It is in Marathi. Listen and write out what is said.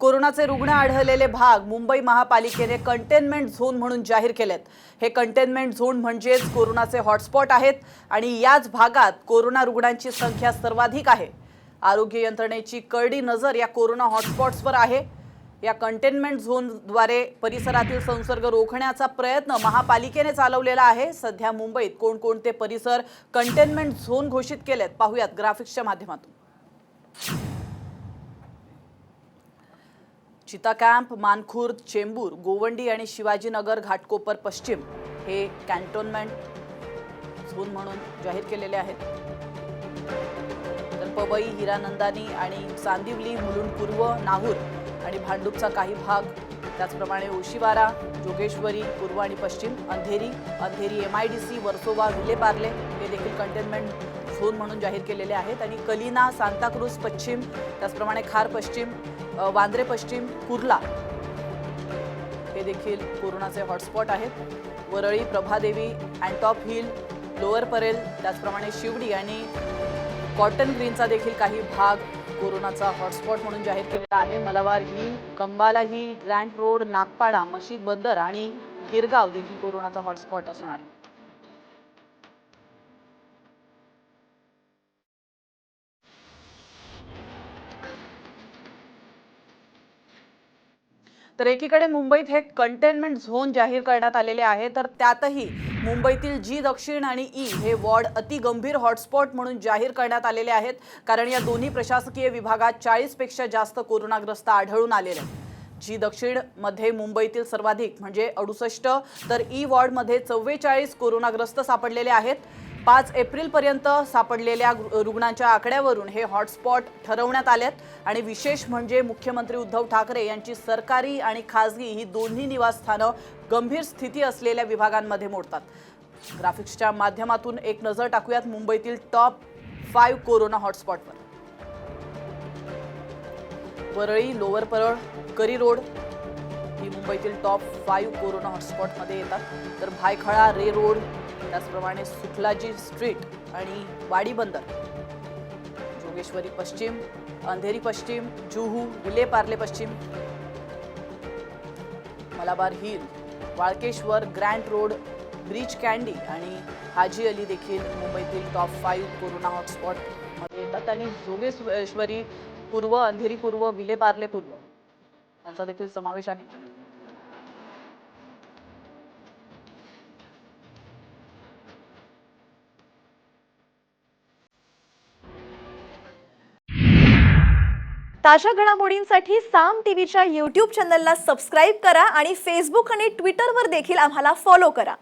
कोरोनाचे रुग्ण आढळलेले भाग मुंबई महापालिकेने कंटेनमेंट झोन म्हणून जाहीर केलेत. हे कंटेनमेंट झोन म्हणजेच कोरोनाचे हॉटस्पॉट आहेत आणि याच भागात कोरोना रुग्णांची संख्या सर्वाधिक आहे. आरोग्य यंत्रणेची करडी नजर या कोरोना हॉटस्पॉट्सवर आहे. या कंटेनमेंट झोनद्वारे परिसरातील संसर्ग रोखण्याचा प्रयत्न महापालिकेने चालवलेला आहे. सध्या मुंबईत कोणकोणते परिसर कंटेनमेंट झोन घोषित केलेत पाहूयात ग्राफिक्सच्या माध्यमातून. चिता कॅम्प मानखुर्द चेंबूर गोवंडी आणि शिवाजीनगर घाटकोपर पश्चिम हे कॅन्टोन्मेंट झोन म्हणून जाहीर केलेले आहेत. तर पवई हिरानंदानी आणि चांदिवली मुलुंड पूर्व नाहूर आणि भांडूपचा काही भाग त्याचप्रमाणे ओशिवारा जोगेश्वरी पूर्व आणि पश्चिम Andheri Andheri M I D C Versova Vileparle हे देखील कंटेनमेंट झोन म्हणून जाहीर केलेले आहेत. आणि कलिना सांताक्रूज पश्चिम त्याचप्रमाणे खार पश्चिम वांद्रे पश्चिम कुर्ला. हे देखील कोरोनाचे हॉटस्पॉट आहेत. वरळी प्रभादेवी अँटॉप हिल लोअर परेल त्याचप्रमाणे शिवडी आणि कॉटन ग्रीनचा देखील काही भाग कोरोनाचा हॉटस्पॉट म्हणून जाहीर केलेला आहे. Malabar hill Cumballa hill Grant Road Nagpada Masjid Bunder आणि गिरगाव देखील कोरोनाचा हॉटस्पॉट असणार. तर एकीकडे मुंबईत हे कंटेनमेंट झोन जाहीर करण्यात आलेले आहे तर त्यातही मुंबईतील जी दक्षिण आणि ई हे वॉर्ड अति गंभीर हॉटस्पॉट म्हणून जाहीर करण्यात आलेले आहेत कारण या दोन्ही प्रशासकीय विभागात चाळीसपेक्षा जास्त कोरोनाग्रस्त आढळून आलेले आहेत. जी दक्षिणमध्ये मुंबईतील सर्वाधिक म्हणजे अडुसष्ट तर ई वॉर्डमध्ये चव्वेचाळीस कोरोनाग्रस्त सापडलेले आहेत. पाच एप्रिलपर्यंत सापडलेल्या रुग्णांच्या आकड्यावरून हे हॉटस्पॉट ठरवण्यात आलेत. आणि विशेष म्हणजे मुख्यमंत्री उद्धव ठाकरे यांची सरकारी आणि खासगी ही दोन्ही निवासस्थानं गंभीर स्थिती असलेल्या विभागांमध्ये मोडतात. ग्राफिक्सच्या माध्यमातून एक नजर टाकूयात मुंबईतील टॉप फाईव्ह कोरोना हॉटस्पॉटवर. परळी लोअर परळ करी रोड ही मुंबईतील टॉप फाईव्ह कोरोना हॉटस्पॉटमध्ये येतात. तर भायखळा रे रोड त्याचप्रमाणे सुखलाजी स्ट्रीट आणि वाडी बंदर. जोगेश्वरी पश्चिम अंधेरी पश्चिम जुहू विलेपार्ले पश्चिम Malabar hill Walkeshwar grand road bridge candy आणि हाजी अली देखील मुंबईतील टॉप फाईव्ह कोरोना हॉटस्पॉटमध्ये येतात. आणि जोगेश्वरी पूर्व अंधेरी पूर्व विलेपार्ले पूर्व यांचा देखील समावेश आहे. ताज्या घडामोडींसाठी साम टीव्हीच्या यूट्यूब चॅनलला सबस्क्राईब करा आणि फेसबुक आणि ट्विटरवर देखील आम्हाला फॉलो करा.